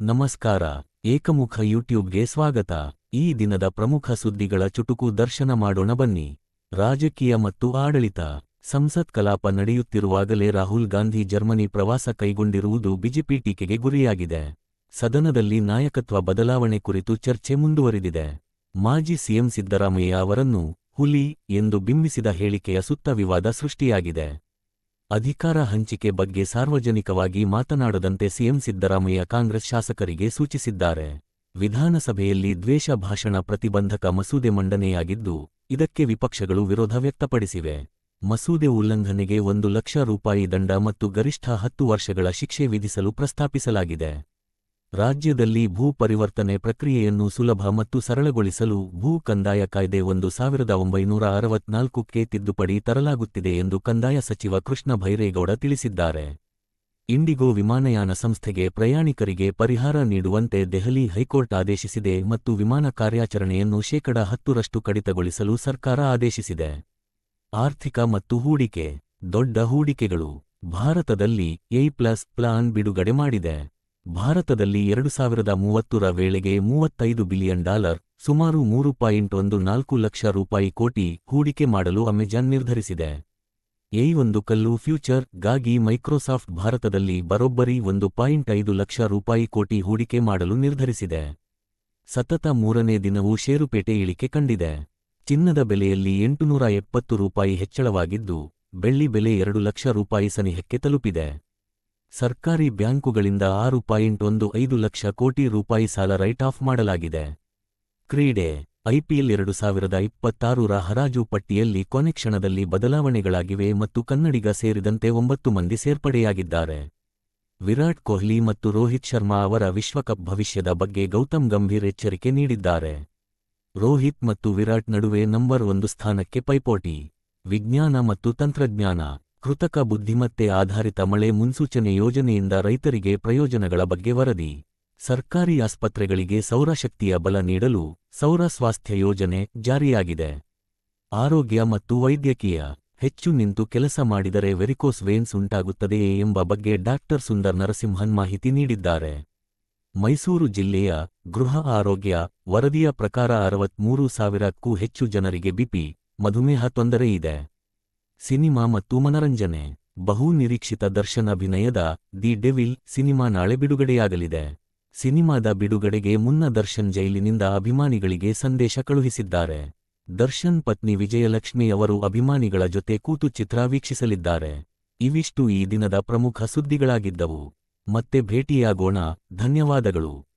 ನಮಸ್ಕಾರ, ಏಕಮುಖ ಯೂಟ್ಯೂಬ್ಗೆ ಸ್ವಾಗತ. ಈ ದಿನದ ಪ್ರಮುಖ ಸುದ್ದಿಗಳ ಚುಟುಕು ದರ್ಶನ ಮಾಡೋಣ ಬನ್ನಿ. ರಾಜಕೀಯ ಮತ್ತು ಆಡಳಿತ. ಸಂಸತ್ ಕಲಾಪ ನಡೆಯುತ್ತಿರುವಾಗಲೇ ರಾಹುಲ್ ಗಾಂಧಿ ಜರ್ಮನಿ ಪ್ರವಾಸ ಕೈಗೊಂಡಿರುವುದು ಬಿಜೆಪಿ ಟೀಕೆಗೆ ಗುರಿಯಾಗಿದೆ. ಸದನದಲ್ಲಿ ನಾಯಕತ್ವ ಬದಲಾವಣೆ ಕುರಿತು ಚರ್ಚೆ ಮುಂದುವರಿದಿದೆ. ಮಾಜಿ ಸಿಎಂ ಸಿದ್ದರಾಮಯ್ಯ ಅವರನ್ನು ಹುಲಿ ಎಂದು ಬಿಂಬಿಸಿದ ಹೇಳಿಕೆಯ ಸುತ್ತ ವಿವಾದ ಸೃಷ್ಟಿಯಾಗಿದೆ. ಅಧಿಕಾರ ಹಂಚಿಕೆ ಬಗ್ಗೆ ಸಾರ್ವಜನಿಕವಾಗಿ ಮಾತನಾಡದಂತೆ ಸಿಎಂ ಸಿದ್ದರಾಮಯ್ಯ ಕಾಂಗ್ರೆಸ್ ಶಾಸಕರಿಗೆ ಸೂಚಿಸಿದ್ದಾರೆ. ವಿಧಾನಸಭೆಯಲ್ಲಿ ದ್ವೇಷ ಭಾಷಣ ಪ್ರತಿಬಂಧಕ ಮಸೂದೆ ಮಂಡನೆಯಾಗಿದ್ದು, ಇದಕ್ಕೆ ವಿಪಕ್ಷಗಳು ವಿರೋಧ ವ್ಯಕ್ತಪಡಿಸಿವೆ. ಮಸೂದೆ ಉಲ್ಲಂಘನೆಗೆ ಒಂದು ಲಕ್ಷ ರೂಪಾಯಿ ದಂಡ ಮತ್ತು ಗರಿಷ್ಠ ಹತ್ತು ವರ್ಷಗಳ ಶಿಕ್ಷೆ ವಿಧಿಸಲು ಪ್ರಸ್ತಾಪಿಸಲಾಗಿದೆ. ರಾಜ್ಯದಲ್ಲಿ ಭೂ ಪರಿವರ್ತನೆ ಪ್ರಕ್ರಿಯೆಯನ್ನು ಸುಲಭ ಮತ್ತು ಸರಳಗೊಳಿಸಲು ಭೂ ಕಂದಾಯ ಕಾಯ್ದೆ ಒಂದು ಸಾವಿರದ ಒಂಬೈನೂರ ಅರವತ್ನಾಲ್ಕಕ್ಕೆ ತಿದ್ದುಪಡಿ ತರಲಾಗುತ್ತಿದೆ ಎಂದು ಕಂದಾಯ ಸಚಿವ ಕೃಷ್ಣ ಭೈರೇಗೌಡ ತಿಳಿಸಿದ್ದಾರೆ. ಇಂಡಿಗೋ ವಿಮಾನಯಾನ ಸಂಸ್ಥೆಗೆ ಪ್ರಯಾಣಿಕರಿಗೆ ಪರಿಹಾರ ನೀಡುವಂತೆ ದೆಹಲಿ ಹೈಕೋರ್ಟ್ ಆದೇಶಿಸಿದೆ ಮತ್ತು ವಿಮಾನ ಕಾರ್ಯಾಚರಣೆಯನ್ನು ಶೇಕಡ ಹತ್ತರಷ್ಟು ಕಡಿತಗೊಳಿಸಲು ಸರ್ಕಾರ ಆದೇಶಿಸಿದೆ. ಆರ್ಥಿಕ ಮತ್ತು ಹೂಡಿಕೆ, ದೊಡ್ಡ ಹೂಡಿಕೆಗಳು, ಭಾರತದಲ್ಲಿ ಎ ಪ್ಲಸ್ ಪ್ಲಾನ್ ಬಿಡುಗಡೆ ಮಾಡಿದೆ. ಭಾರತದಲ್ಲಿ ಎರಡು ಸಾವಿರದ ಮೂವತ್ತರ ವೇಳೆಗೆ ಮೂವತ್ತೈದು ಬಿಲಿಯನ್ ಡಾಲರ್, ಸುಮಾರು ಮೂರು ಪಾಯಿಂಟ್ ಒಂದು ನಾಲ್ಕು ಲಕ್ಷ ರೂಪಾಯಿ ಕೋಟಿ ಹೂಡಿಕೆ ಮಾಡಲು ಅಮೆಜಾನ್ ನಿರ್ಧರಿಸಿದೆ. ಎ ಒಂದು ಕಲ್ಲು ಫ್ಯೂಚರ್ಗಾಗಿ ಮೈಕ್ರೋಸಾಫ್ಟ್ ಭಾರತದಲ್ಲಿ ಬರೋಬ್ಬರಿ ಒಂದು ಪಾಯಿಂಟ್ ಐದು ಲಕ್ಷ ರೂಪಾಯಿ ಕೋಟಿ ಹೂಡಿಕೆ ಮಾಡಲು ನಿರ್ಧರಿಸಿದೆ. ಸತತ ಮೂರನೇ ದಿನವೂ ಷೇರುಪೇಟೆ ಇಳಿಕೆ ಕಂಡಿದೆ. ಚಿನ್ನದ ಬೆಲೆಯಲ್ಲಿ ಎಂಟುನೂರ ಎಪ್ಪತ್ತು ರೂಪಾಯಿ ಹೆಚ್ಚಳವಾಗಿದ್ದು, ಬೆಳ್ಳಿ ಬೆಲೆ ಎರಡು ಲಕ್ಷ ರೂಪಾಯಿ ಸನಿಹಕ್ಕೆ ತಲುಪಿದೆ. ಸರ್ಕಾರಿ ಬ್ಯಾಂಕುಗಳಿಂದ ಆರು ಪಾಯಿಂಟ್ ಒಂದು ಐದು ಲಕ್ಷ ಕೋಟಿ ರೂಪಾಯಿ ಸಾಲ ರೈಟ್ ಆಫ್ ಮಾಡಲಾಗಿದೆ. ಕ್ರೀಡೆ ಐಪಿಎಲ್ ಎರಡು ಸಾವಿರದ ಇಪ್ಪತ್ತಾರರ ಹರಾಜು ಪಟ್ಟಿಯಲ್ಲಿ ಕೊನೆ ಕ್ಷಣದಲ್ಲಿ ಬದಲಾವಣೆಗಳಾಗಿವೆ ಮತ್ತು ಕನ್ನಡಿಗ ಸೇರಿದಂತೆ ಒಂಬತ್ತು ಮಂದಿ ಸೇರ್ಪಡೆಯಾಗಿದ್ದಾರೆ. ವಿರಾಟ್ ಕೊಹ್ಲಿ ಮತ್ತು ರೋಹಿತ್ ಶರ್ಮಾ ಅವರ ವಿಶ್ವಕಪ್ ಭವಿಷ್ಯದ ಬಗ್ಗೆ ಗೌತಮ್ ಗಂಭೀರ್ ಎಚ್ಚರಿಕೆ ನೀಡಿದ್ದಾರೆ. ರೋಹಿತ್ ಮತ್ತು ವಿರಾಟ್ ನಡುವೆ ನಂಬರ್ ಒಂದು ಸ್ಥಾನಕ್ಕೆ ಪೈಪೋಟಿ. ವಿಜ್ಞಾನ ಮತ್ತು ತಂತ್ರಜ್ಞಾನ. ಕೃತಕ ಬುದ್ಧಿಮತ್ತೆ ಆಧಾರಿತ ಮಳೆ ಮುನ್ಸೂಚನೆ ಯೋಜನೆಯಿಂದ ರೈತರಿಗೆ ಪ್ರಯೋಜನಗಳ ಬಗ್ಗೆ ವರದಿ. ಸರ್ಕಾರಿ ಆಸ್ಪತ್ರೆಗಳಿಗೆ ಸೌರಶಕ್ತಿಯ ಬಲ ನೀಡಲು ಸೌರ ಸ್ವಾಸ್ಥ್ಯ ಯೋಜನೆ ಜಾರಿಯಾಗಿದೆ. ಆರೋಗ್ಯ ಮತ್ತು ವೈದ್ಯಕೀಯ ಹೆಚ್ಚು ನಿಂತು ಕೆಲಸ ಮಾಡಿದರೆ ವೆರಿಕೋಸ್ ವೇನ್ಸ್ ಉಂಟಾಗುತ್ತದೆಯೇ ಎಂಬ ಬಗ್ಗೆ ಡಾಕ್ಟರ್ ಸುಂದರ್ ನರಸಿಂಹನ್ ಮಾಹಿತಿ ನೀಡಿದ್ದಾರೆ. ಮೈಸೂರು ಜಿಲ್ಲೆಯ ಗೃಹ ಆರೋಗ್ಯ ವರದಿಯ ಪ್ರಕಾರ ಅರವತ್ಮೂರು ಸಾವಿರಕ್ಕೂ ಹೆಚ್ಚು ಜನರಿಗೆ ಬಿಪಿ, ಮಧುಮೇಹ ತೊಂದರೆಯಿದೆ ಸಿನಿಮಾ ಮತ್ತು ಮನರಂಜನೆ. ಬಹು ನಿರೀಕ್ಷಿತ ದರ್ಶನ್ ಅಭಿನಯದ ದಿ ಡೆವಿಲ್ ಸಿನಿಮಾ ನಾಳೆ ಬಿಡುಗಡೆಯಾಗಲಿದೆ. ಸಿನಿಮಾದ ಬಿಡುಗಡೆಗೆ ಮುನ್ನ ದರ್ಶನ್ ಜೈಲಿನಿಂದ ಅಭಿಮಾನಿಗಳಿಗೆ ಸಂದೇಶ ಕಳುಹಿಸಿದ್ದಾರೆ. ದರ್ಶನ್ ಪತ್ನಿ ವಿಜಯಲಕ್ಷ್ಮಿ ಅವರು ಅಭಿಮಾನಿಗಳ ಜೊತೆ ಕೂತು ಚಿತ್ರ ವೀಕ್ಷಿಸಲಿದ್ದಾರೆ. ಇವಿಷ್ಟು ಈ ದಿನದ ಪ್ರಮುಖ ಸುದ್ದಿಗಳಾಗಿದ್ದವು. ಮತ್ತೆ ಭೇಟಿಯಾಗೋಣ. ಧನ್ಯವಾದಗಳು.